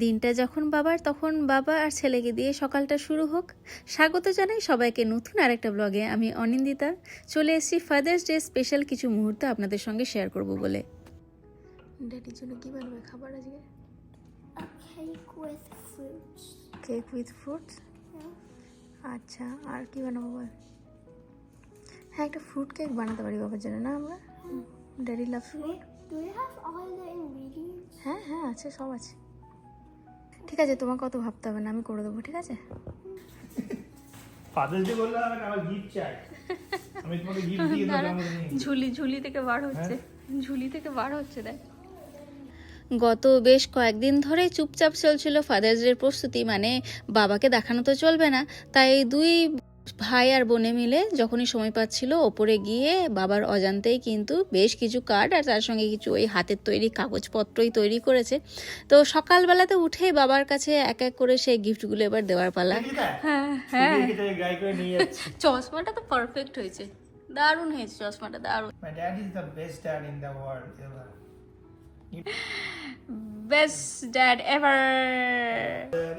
দিনটা যখন বাবার তখন বাবা আর ছেলেকে দিয়ে সকালটা শুরু হোক। স্বাগত জানাই সবাইকে নতুন আরেকটা ব্লগে। আমি অনিন্দিতা। চলে এসেছি ফাদার্স ডে স্পেশাল কিছু মুহূর্ত আপনাদের সঙ্গে শেয়ার করব বলে। ড্যাডির জন্য কী বানাবে? খাবার আজকে? কেক উইথ ফ্রুটস আচ্ছা আর কি বানাবো বল? হ্যাঁ একটা ফ্রুট কেক বানাতে পারি বাবার জন্য না আমরা? Daddy love ingredients? হ্যাঁ হ্যাঁ আছে সব আছে। ঠিক আছে তোমাকে অত ভাবতে হবে না আমি করে দেবো ঠিক আছে? ফাদার্স ডে বললে গিফট চাই। আমি তোমাকে গিফট দিয়ে দেবো ঝুলি ঝুলি থেকে বার হচ্ছে। ঝুলি থেকে বার হচ্ছে দেখ। গত বেশ কয়েকদিন ধরে চুপচাপ চলছিল ফাদার্স ডের প্রস্তুতি মানে বাবাকে দেখানো তো চলবে না তাই দুই ভাই আর বোনে মিলে যখনই সময় পাচ্ছিল ওপরে গিয়ে বাবার অজান্তেই কিন্তু বেশ কিছু কার্ড আর তার সঙ্গে কিছু ওই হাতের তৈরি কাগজপত্রই তৈরি করেছে। তো সকালবেলাতে উঠেই বাবার কাছে এক এক করে সেই গিফটগুলো এবার দেওয়ার পালা। হ্যাঁ হ্যাঁ। গাই করে নিয়ে যাচ্ছি। চশমাটা তো পারফেক্ট হয়েছে। দারুণ হয়েছে চশমাটা দারুণ। My dad is the best dad in the world ever best dad ever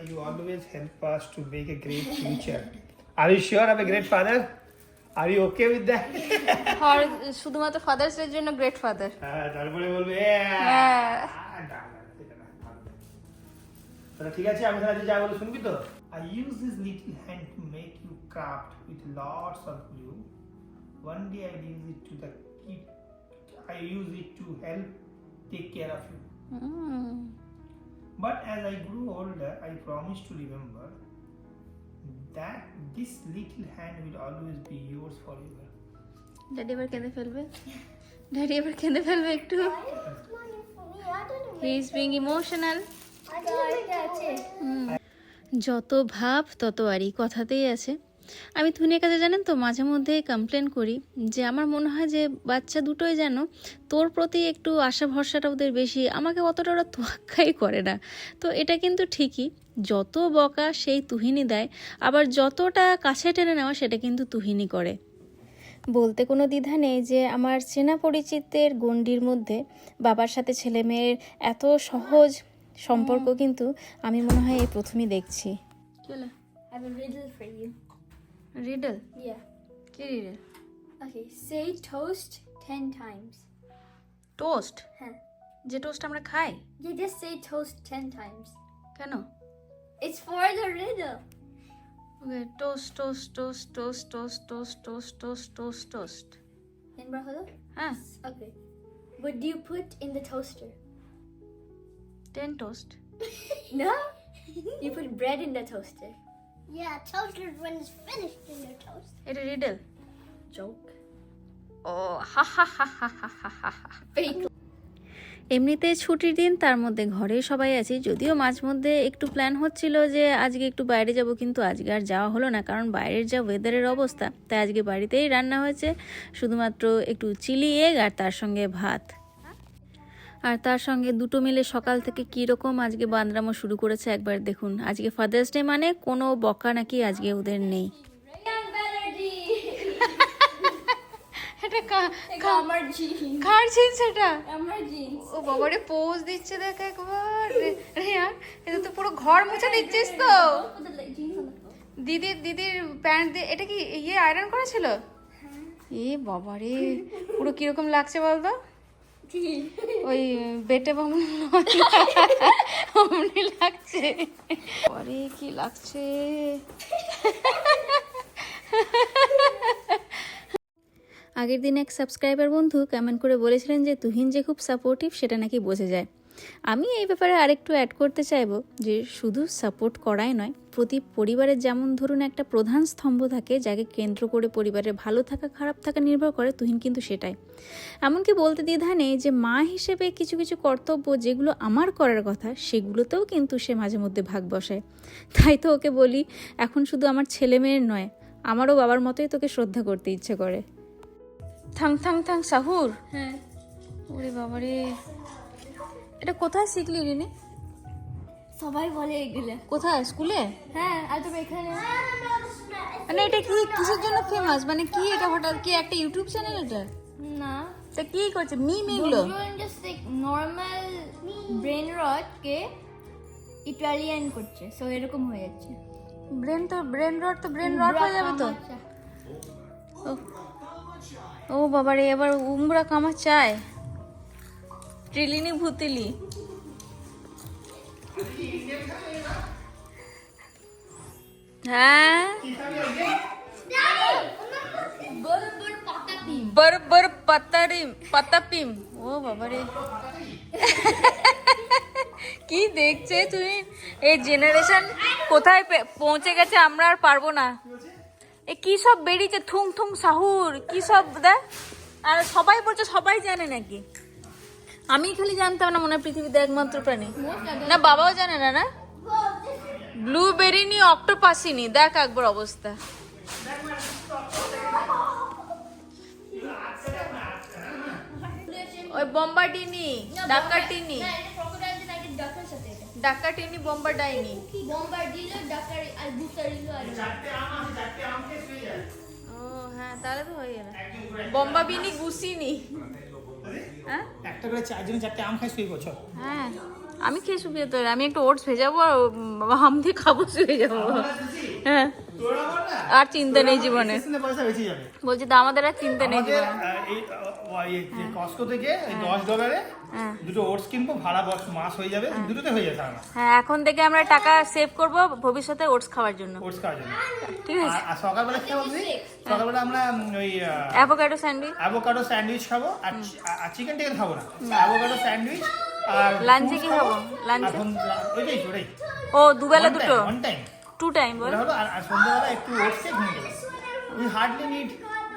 you always help us to make a great future R you sure আমি great father are you okay with that আর শুধুমাত্র fathers এর জন্য great father হ্যাঁ তারপরে বলবে হ্যাঁ তাহলে ঠিক আছে আমি তাহলে যা বলে শুনবি তো I use this little hand to make you craft with lots of glue one day I use it to the keep I use it to help take care of you But as I grew older, I promised to remember that this little hand will always be yours forever. Daddy এবার কেঁদে ফেলবে daddy এবার কেঁদে ফেলবে একটু he is being emotional. যত ভাব তত আরই কথাতেই আছে আমি ধুনের কাছে জানেন তো মাঝে মধ্যে কমপ্লেন করি যে আমার মনে হয় যে বাচ্চা দুটোই যেন তোর প্রতি একটু আশা ভরসাটা ওদের বেশি আমাকে অতটা ওরা তোয়াক্কাই করে না। তো এটা কিন্তু ঠিকই যত বকা সেই তুহিনী দেয় আবার যতটা কাছে টেনে নেওয়া সেটা কিন্তু তুহিনী করে। বলতে কোনো দ্বিধা নেই যে আমার চেনা পরিচিতের গণ্ডির মধ্যে বাবার সাথে ছেলে মেয়ের এত সহজ সম্পর্ক কিন্তু আমি মনে হয় এই প্রথমেই দেখছি। I have a riddle for you. Riddle Yeah. কি riddle Okay, say toast ten times. Toast Huh. যে টোস্ট আমরা খাই You just say toast ten times. কেন It's for the riddle. Okay toast toast toast toast toast toast toast toast toast toast In Braholo? হ্যাঁ Okay. What do you put in the toaster? Ten toast No? you put bread in the toaster. Yeah, toasted when it's finished in your toast. এটা riddle. Joke. Oh, ha ha ha ha ha ha ha. Fake. এমনিতে ছুটির দিন তার মধ্যে ঘরে সবাই আছি যদিও মাঝ মধ্যে একটু প্ল্যান হচ্ছিল যে আজকে একটু বাইরে যাব কিন্তু আজকে আর যাওয়া হলো না কারণ বাইরের যা ওয়েদারের অবস্থা তাই আজকে বাড়িতেই রান্না হয়েছে শুধুমাত্র একটু চিলি এগ আর তার সঙ্গে ভাত আর তার সঙ্গে দুটো মিলে সকাল থেকে কী রকম আজকে বান্দরামো শুরু করেছে একবার দেখুন। আজকে ফাদার্স ডে মানে কোনো বকা নাকি আজকে ওদের নেই। এটা আমার jeans. কার জিন্স এটা? আমার jeans. ও বাবারে পোজ দিচ্ছে দেখ একবার। এটা তো পুরো ঘর মুছে দিচ্ছিস তো. দিদির দিদির প্যান্ট দিয়ে এটা কি ইয়ে আয়রন করেছিল? এ বাবারে পুরো কীরকম লাগছে বলতো? ওই বেটে বামুন অমনি লাগছে। পরে কি লাগছে। আগের দিন এক সাবস্ক্রাইবার বন্ধু কেমন করে বলেছিলেন যে তুহিন যে খুব সাপোর্টিভ সেটা নাকি বোঝা যায়। আমি এই ব্যাপারে আরেকটু অ্যাড করতে চাইব যে শুধু সাপোর্ট করাই নয়, প্রতি পরিবারের যেমন ধরুন একটা প্রধান স্তম্ভ থাকে যাকে কেন্দ্র করে পরিবারের ভালো থাকা, খারাপ থাকা নির্ভর করে, তুহিন কিন্তু সেটাই। এমনকি বলতে দ্বিধা নেই যে মা হিসেবে কিছু কিছু কর্তব্য যেগুলো আমার করার কথা, সেগুলোতেও কিন্তু সে মাঝে মধ্যে ভাগ বসায়। তাই তো ওকে বলি, এখন শুধু আমার ছেলে মেয়ের নয়, আমারও বাবার মতোই তোকে শ্রদ্ধা করতে ইচ্ছে করে। থাং থাং থাং সাহুর। হ্যাঁ। ওরে বাবারে। এটা কোথায় শিখলি রিনি? সবাই বলে এগুলো। কোথায়? স্কুলে? হ্যাঁ আর তুমি এখানে? মানে এটা কি কিসের জন্য ফেমাস মানে কি এটা হঠাৎ কি একটা ইউটিউব চ্যানেল এটা? না। তা কি করছে? মিম এগুলো? normal brain rot কে ইটালিয়ান করছে সো এরকম হয়ে যাচ্ছে। ব্রেন তো ব্রেন রড তো ব্রেন রড হয়ে যাবে তো। ও ও বাবারে এবার উমরা কামা চায় ত্রিলিনী ভুতিলি। হ্যাঁ? ও কি দেখছে তুমি? এই জেনারেশন কোথায় পৌঁছে গেছে আমরা আর পারব না। এ কি সব বেরিয়েছে? থুং থুং সাহুর, কি সব দেখ। আর সবাই বলছে সবাই জানে নাকি। আমি খালি জানতাম না মনে হয় পৃথিবীতে একমাত্র প্রাণী। না বাবাও জানে না না? ব্লুবেরি নি অক্টোপাসি নি দেখ একবার অবস্থা। ওই বোম্বাডিনি ডাকাটিনি না এটা ক্রোকোডাইল না এটা ডাকার সাথে এটা। ডাকাটিনি বোম্বাডাইনি বোম্বার্ডিলো ডাকার আর বুসারিলো আর ও হ্যাঁ তাহলে তো হয়ে গেল। বোম্বাবিনি গুসিনি একটা করে চারজন চারটে আম খাই শুয়ে বছর হ্যাঁ। আমি খেয়ে শুকিয়ে তো আমি একটু ওটস ভেজাবো আর আম দিয়ে খাব শুয়ে যাব। হ্যাঁ। আর চিন্তা নেই জীবনে। বলছি তো আমাদের আর চিন্তা নেই আমাদের জীবনে। আহ, এই আহ, ওই যে কস্কো থেকে দশ ডলারে হ্যাঁ। দুটো ওটস কিনবো ভাড়া বস মাস হয়ে যাবে দুটোতে হয়ে যাবে আমার। হ্যাঁ এখন থেকে আমরা টাকা সেভ করব ভবিষ্যতে ওটস খাওয়ার জন্য। ওটস খাওয়ার জন্য। ঠিক আছে। আর- সকালবেলা কি তুমি সকালবেলা আমরা ওই অ্যাভোকাডো স্যান্ডউইচ অ্যাভোকাডো স্যান্ডউইচ খাব আর চিকেন টিকেন খাব না। অ্যাভোকাডো স্যান্ডউইচ আর লাঞ্চে কি খাব? লাঞ্চে? এখন ওই ও দুবেলা দুটো? ওয়ান টাইম টু টাইম বল হলো আর সন্ধ্যাবেলা একটু ওটস ঘুমিয়ে গেলাম we hardly need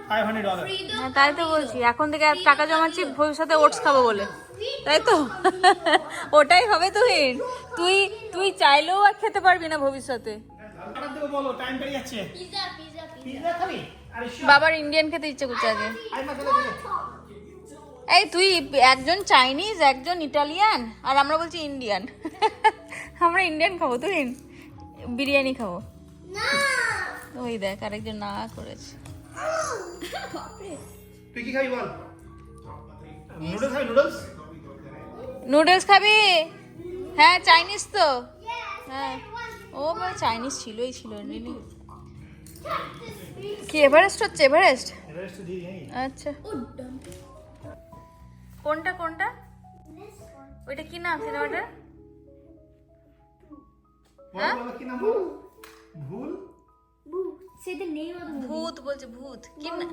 five hundred dollar হ্যাঁ তাই তো বলছি। এখন থেকে আর টাকা জমাচ্ছি ভবিষ্যতে ওটস খাব বলে। তাই তো? ওটাই হবে তুই তুই তুই চাইলেও আর খেতে পারবি না ভবিষ্যতে. বাবার ইন্ডিয়ান খেতে ইচ্ছে করছে আগে। এই তুই একজন চাইনিজ একজন ইটালিয়ান আর আমরা বলছি ইন্ডিয়ান আমরা ইন্ডিয়ান খাব তুই বিরিয়ানি খাব। ওই দেখ আরেকজন না করেছে। তুই কি খাবি বল? নুডলস খাবি নুডলস নুডলস খাবি? হ্যাঁ চাইনিজ তো। হ্যাঁ। ও বা চাইনিজ ছিলই ছিল রিলি কি এভারেস্ট হচ্ছে এভারেস্ট এভারেস্ট দিয়ে দিই আচ্ছা। কোনটা কোনটা? ওইটা কি নাম সিনেমাটা বল বল কি নাম ভুল ভূত। বলছে ভূত। কি না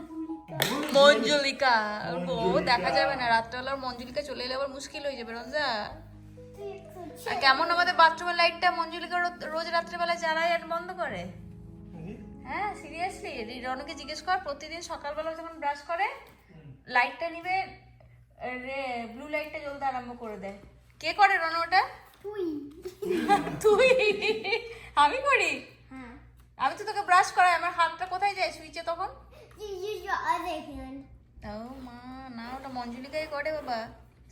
মঞ্জুলিকা। ও দেখা যাবে না। রাত্রেবেলা ওর মঞ্জুলিকা চলে এলে আবার মুশকিল হয়ে যাবে রঞ্জা আর কেমন আমাদের বাথরুমের লাইটটা মঞ্জুলিকা রো- রোজ রাত্রেবেলা জ্বালায় আর বন্ধ করে? হ্যাঁ সিরিয়াসলি রনকে জিজ্ঞেস কর প্রতিদিন সকালবেলা যখন ব্রাশ করে লাইটটা নিবে ব্লু লাইটটা জ্বলতে আরম্ভ করে দেয় কে করে রন ওটা? তুই। আমি করি? হ্যাঁ। আমি তো তোকে ব্রাশ করাই আমার হাতটা কোথায় যায়? সুইচে তখন. ও মা না ওটা মঞ্জুলিকাই করে বাবা।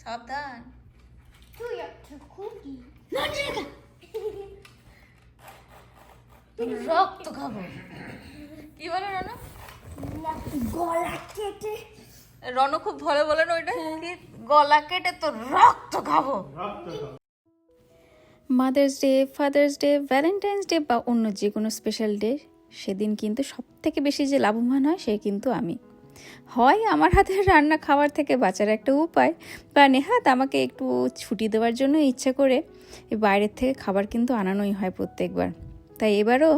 সাবধান। to cookie. রক্ত খাব। কি বলে রন? গলা কেটে। রন খুব ভালো বলে না ওইটা? কি? গলা কেটে তো রক্ত খাব। রক্ত খাও। Mother's day father's day Valentine's day বা অন্য যে কোনো স্পেশাল ডে সেদিন কিন্তু সব থেকে বেশি যে লাভবান হয়, সে কিন্তু আমি। হয় আমার হাতের রান্না খাওয়ার থেকে বাঁচার একটা উপায় বা নেহাত আমাকে একটু ছুটি দেওয়ার জন্য ইচ্ছা করে বাইরের থেকে খাবার কিন্তু আনানোই হয় প্রত্যেকবার। তাই এবারও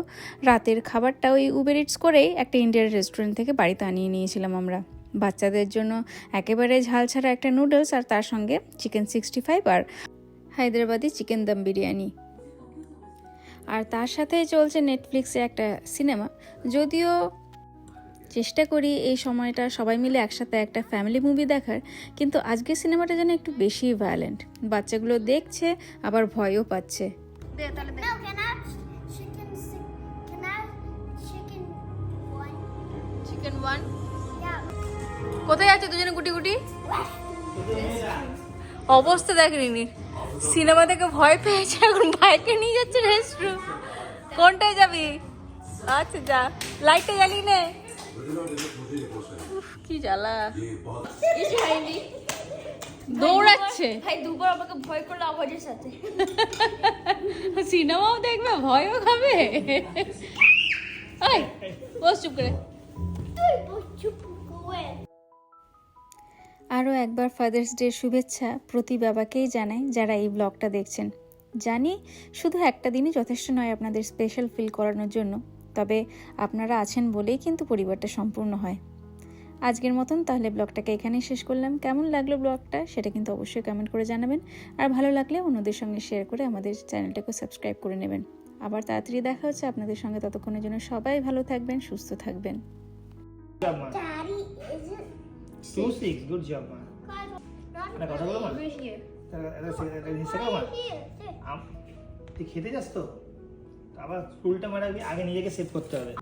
রাতের খাবারটা ওই উবের ইটস করেই একটা ইন্ডিয়ান রেস্টুরেন্ট থেকে বাড়িতে আনিয়ে নিয়েছিলাম আমরা। বাচ্চাদের জন্য একেবারে ঝাল ছাড়া একটা নুডলস আর তার সঙ্গে চিকেন সিক্সটি ফাইভ আর হায়দ্রাবাদি চিকেন দম বিরিয়ানি। আর তার সাথে চলছে নেটফ্লিক্সে একটা সিনেমা। যদিও চেষ্টা করি এই সময়টা সবাই মিলে একসাথে একটা ফ্যামিলি মুভি দেখার কিন্তু আজকের সিনেমাটা যেন একটু বেশি ভায়োলেন্ট বাচ্চাগুলো দেখছে আবার ভয়ও পাচ্ছে. কোথায় আছে দুজনে গুটি গুটি? অবস্থা দেখ রিনির সিনেমা থেকে ভয় পেয়েছে এখন বাইকে নিয়ে যাচ্ছে রেস্টরুম কোনটায় যাবি? আচ্ছা যা। লাইটটা জ্বালিয়ে নে। কি জ্বালা। দৌড়াচ্ছে। ভাই দুবার আমাকে ভয় করল আওয়াজের সাথে। সিনেমাও দেখবে ভয়ও খাবে। ওই বস চুপ করে। চুপ করে। আরও একবার ফাদার্স ডে শুভেচ্ছা প্রতি বাবাকেই জানাই যারা এই ব্লগটা দেখছেন। জানি শুধু একটা দিনই যথেষ্ট নয় আপনাদের স্পেশাল ফিল করানোর জন্য, তবে আপনারা আছেন বলেই কিন্তু পরিবারটা সম্পূর্ণ হয়। আজকের মতন তাহলে ব্লগটাকে এখানেই শেষ করলাম। কেমন লাগল ব্লগটা সেটা কিন্তু অবশ্যই কমেন্ট করে জানাবেন। আর ভালো লাগলে অন্যদের সঙ্গে শেয়ার করে আমাদের চ্যানেলটাকে সাবস্ক্রাইব করে নেবেন। আবার তাড়াতাড়ি দেখা হচ্ছে আপনাদের সঙ্গে ততক্ষণের জন্য সবাই ভালো থাকবেন, সুস্থ থাকবেন। একটা- একটা- একটা জিনিস শেখাও, man. here. There. আম- তুই খেতে যাস তো আবার স্কুলটা মারা আগে নিজেকে সেভ করতে হবে